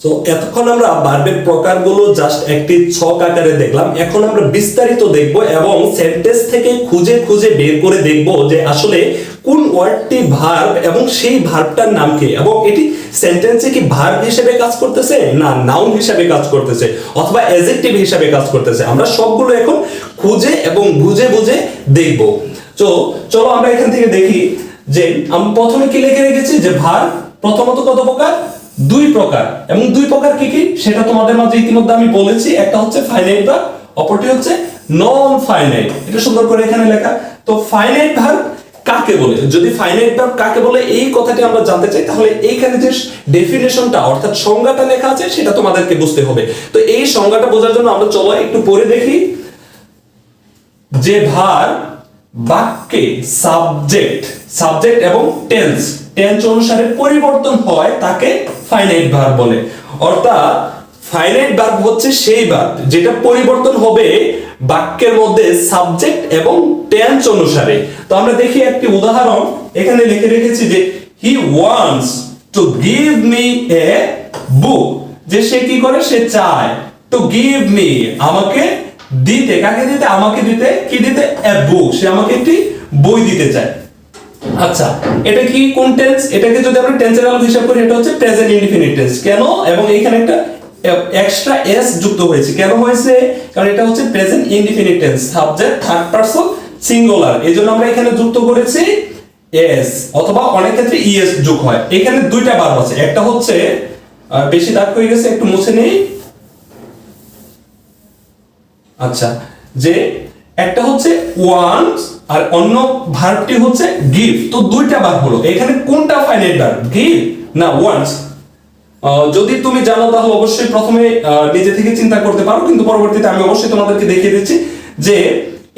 তো এতক্ষণ আমরা ভার্বের প্রকারগুলো জাস্ট একটি ছক আকারে দেখলাম। এখন আমরা বিস্তারিত দেখব এবং সেন্টেন্স থেকে খুঁজে খুঁজে বের করে দেখব যে আসলে কোন ওয়ার্ডটি ভার্ব এবং সেই ভার্বটার নাম কি? এবং এটি সেন্টেন্সে কি ভার্ব হিসেবে কাজ করতেছে? না নাউন হিসেবে কাজ করতেছে, অথবা অ্যাজেক্টিভ হিসেবে কাজ করতেছে। আমরা সবগুলো এখন খুঁজে এবং বুঝে বুঝে দেখব। তো চলো আমরা এখান থেকে দেখি যে, আমি প্রথমে কি লিখে রেখেছি? যে ভার প্রথমত কত প্রকার? দুই প্রকার। এবং দুই প্রকার কি কি? সেটা তোমাদের মাঝে ইতিমধ্যে আমি বলেছি। একটা হচ্ছে ফাইনাইট ভার্ব অপরটি হচ্ছে নন ফাইনাইট এটা সুন্দর করে এখানে লেখা। তো ফাইনাইট ভার্ব কাকে বলে? যদি ফাইনাইট ভার্ব কাকে বলে, এই কথাটি আমরা জানতে চাই, তাহলে এইখানে যে ডেফিনেশনটা অর্থাৎ সংজ্ঞাটা লেখা আছে, সেটা তোমাদেরকে বুঝতে হবে। তো এই সংজ্ঞাটা বোঝার জন্য আমরা চলো একটু পড়ে দেখি। যে ভার বাক্যে সাবজেক্ট সাবজেক্ট এবং টেন্স টেন্স অনুসারে পরিবর্তন হয় তাকে ফাইনাইট ভার্ব বলে। অর্থাৎ ফাইনাইট ভার্ব হচ্ছে সেই ভার্ব যেটা পরিবর্তন হবে বাক্যের মধ্যে সাবজেক্ট এবং টেন্স অনুসারে। তো আমরা দেখি একটি উদাহরণ। এখানে লিখে রেখেছি যে he wants to give me a book যে সে কি করে? সে চায় টু গিভ মি আমাকে দিতে। কাকে দিতে? আমাকে দিতে, কি দিতে? এ বুক সে আমাকে একটি বই দিতে চায়। আচ্ছা এটা কি কোন টেন্স এটাকে যদি আমরা টেন্সের আলোকে হিসাব করি, এটা হচ্ছে প্রেজেন্ট ইনডিফিনিট টেন্স কেন? এবং এখানে একটা এক্সট্রা এস যুক্ত হয়েছে। কেন হয়েছে? কারণ এটা হচ্ছে present indefinite tense subject third person singular এই জন্য আমরা এখানে যুক্ত করেছি এস অথবা অনেক ক্ষেত্রে ইএস যোগ হয়। এখানে দুইটা বার আছে। একটা হচ্ছে বেশি দাগ হয়ে গেছে, একটু মুছে নেই। আচ্ছা যে, একটা হচ্ছে ওয়ান্ট আর অন্য ভার্বটি হচ্ছে গিভ তো দুইটা ভার্ব হলো। এখানে কোনটা ফাইনাইট ভার্ব গিভ না ওয়ান্টস যদি তুমি জানো তাহলে অবশ্যই প্রথমে নিজে থেকে চিন্তা করতে পারো, কিন্তু পরবর্তীতে আমি অবশ্যই তোমাদেরকে দেখিয়ে দিচ্ছি যে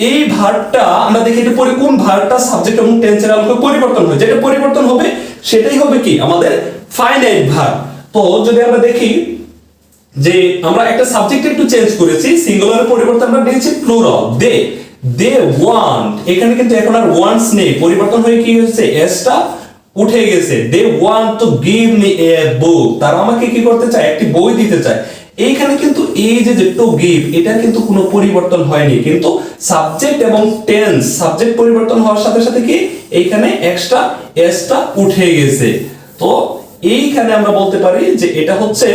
এই ভার্বটা আমরা দেখি এটা পরে কোন ভার্বটা সাবজেক্ট এবং টেন্সের আলোকে পরিবর্তন হয়। যেটা পরিবর্তন হবে, সেটাই হবে কি? আমাদের ফাইনাইট ভার্ব তো যদি আমরা দেখি যে আমরা একটা সাবজেক্ট একটু চেঞ্জ করেছি সিঙ্গুলারের পরিবর্তে আমরা নিয়েছি প্লুরাল দে দে ওয়ান্ট এখানে কিন্তু এখন আর ওয়ান্টস নেই। পরিবর্তন হয়ে কি হয়েছে? এসটা উঠে গেছে। They want to give me a book তারা আমাকে কি করতে চায়? একটি বই দিতে চায়। এইখানে কিন্তু এই যে যে টু গিভ এটা কিন্তু কোনো পরিবর্তন হয়নি। কিন্তু সাবজেক্ট এবং টেন্স সাবজেক্ট পরিবর্তন হওয়ার সাথে সাথে কি? এইখানে এক্সট্রা এসটা উঠে গেছে। তো এইখানে আমরা বলতে পারি যে এটা হচ্ছে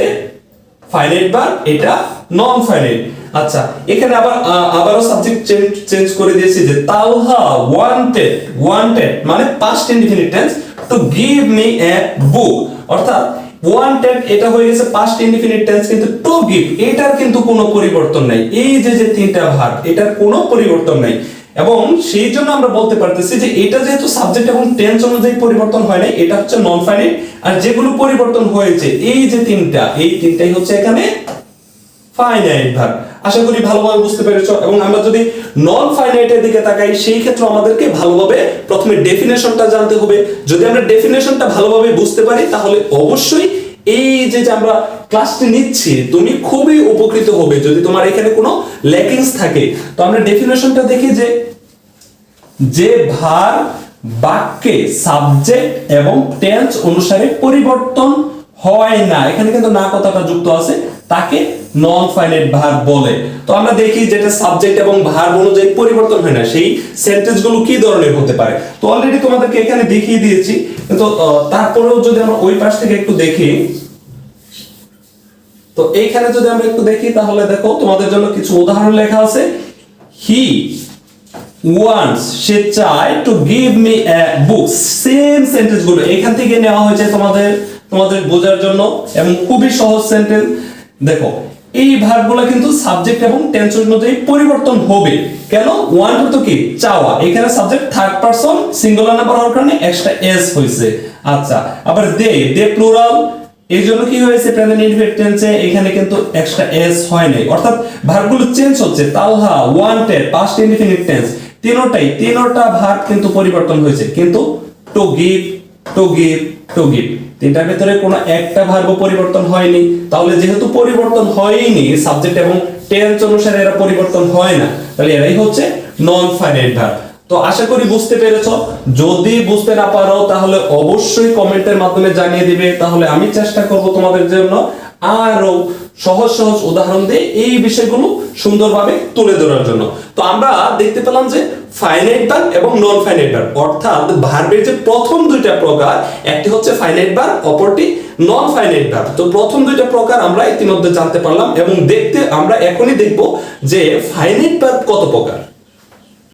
ফাইনাইট বার এটা নন ফাইনাইট আচ্ছা এখানে আবার আবারও সাবজেক্ট চেঞ্জ চেঞ্জ করে দিয়েছি যে তালহা ওয়ান্টেড ওয়ান্টেড মানে past indefinite tense to give me a book অর্থাৎ ওয়ান্টেড এটা হয়ে গেছে পাস্ট ইনডিফিনিট টেন্স কিন্তু টু গিভ এটার কিন্তু কোনো পরিবর্তন নাই। এই যে যে তিনটা ভাগ, এটার কোনো পরিবর্তন নাই। এবং সেই জন্য আমরা বলতে পারতেছি যে এটা যেহেতু সাবজেক্ট এবং টেন্স অনুযায়ী পরিবর্তন হয় নাই, এটা হচ্ছে নন ফাইনাইট আর যেগুলো পরিবর্তন হয়েছে, এই যে তিনটা, এই তিনটাই হচ্ছে এখানে ফাইনাইট ভাগ। আশা করি ভালোভাবে বুঝতে পেরেছ। এবং আমরা যদি নন ফাইনাইটের দিকে তাকাই, সেই ক্ষেত্রে আমাদেরকে ভালোভাবে প্রথমে ডেফিনেশনটা জানতে হবে। যদি আমরা ডেফিনেশনটা ভালোভাবে বুঝতে পারি, তাহলে অবশ্যই এই যে যে আমরা ক্লাসটি নিচ্ছি, তুমি খুবই উপকৃত হবে যদি তোমার এখানে কোনো ল্যাকিংস থাকে। তো আমরা ডেফিনেশনটা দেখি যে যে ভার বাক্যে সাবজেক্ট এবং টেন্স অনুসারে পরিবর্তন হয় না। এখানে কিন্তু না কথাটা যুক্ত আছে, তাকে নন ফাইনাইট ভার বলে। তো আমরা দেখি যেটা সাবজেক্ট এবং ভার অনুযায়ী পরিবর্তন হয় না, সেই সেন্টেন্সগুলো কি ধরনের হতে পারে? তো অলরেডি তোমাদেরকে এখানে দেখিয়ে দিয়েছি, কিন্তু তারপরেও যদি আমরা ওই পাশ থেকে একটু দেখি, তো এইখানে যদি আমরা একটু দেখি, তাহলে দেখো তোমাদের জন্য কিছু উদাহরণ লেখা আছে। হি ওয়ান্টস সে চায় to give me a book same সেন্টেন্সগুলো, এখান থেকে নেওয়া হয়েছে তোমাদের তোমাদের বোঝার জন্য এবং খুবই সহজ সেন্টেন্স দেখো, এই ভার্বগুলো কিন্তু সাবজেক্ট এবং টেন্স অনুযায়ী পরিবর্তন হবে। কেন? ওয়ান্ট তো কি? চাওয়া। এখানে subject third person singular number হওয়ার কারণে এক্সট্রা এস হয়েছে। আচ্ছা আবার দে দে প্লুরাল এই জন্য কি হয়েছে? প্রেজেন্ট ইনডিফিনিট টেন্সে এখানে কিন্তু এক্সট্রা এস হয় নাই। অর্থাৎ ভার্বগুলো চেঞ্জ হচ্ছে। Talha wanted past indefinite tense তিনোটাই, তিনোটা ভার্ব কিন্তু পরিবর্তন হয়েছে। কিন্তু to give to give to give তিনটার ভিতরে কোনো একটা ভার্ব পরিবর্তন হয়নি। তাহলে যেহেতু পরিবর্তন হয়নি সাবজেক্ট এবং টেন্স অনুসারে এরা পরিবর্তন হয় না, তাহলে এরাই হচ্ছে নন ফাইনাইট ভার্ব তো আশা করি বুঝতে পেরেছ। যদি বুঝতে না পারো, তাহলে অবশ্যই কমেন্টের মাধ্যমে জানিয়ে দিবে। তাহলে আমি চেষ্টা করব তোমাদের জন্য আরও সহজ সহজ উদাহরণ দিয়ে এই বিষয়গুলো সুন্দরভাবে তুলে ধরার জন্য। তো আমরা দেখতে পেলাম যে ফাইনাইট বার এবং নন ফাইনাইট বার অর্থাৎ ভার্বের যে প্রথম দুইটা প্রকার, একটি হচ্ছে ফাইনাইট বার অপরটি নন ফাইনাইট বার তো প্রথম দুইটা প্রকার আমরা ইতিমধ্যে জানতে পারলাম এবং দেখতে আমরা এখনই দেখব যে ফাইনাইট বার কত প্রকার।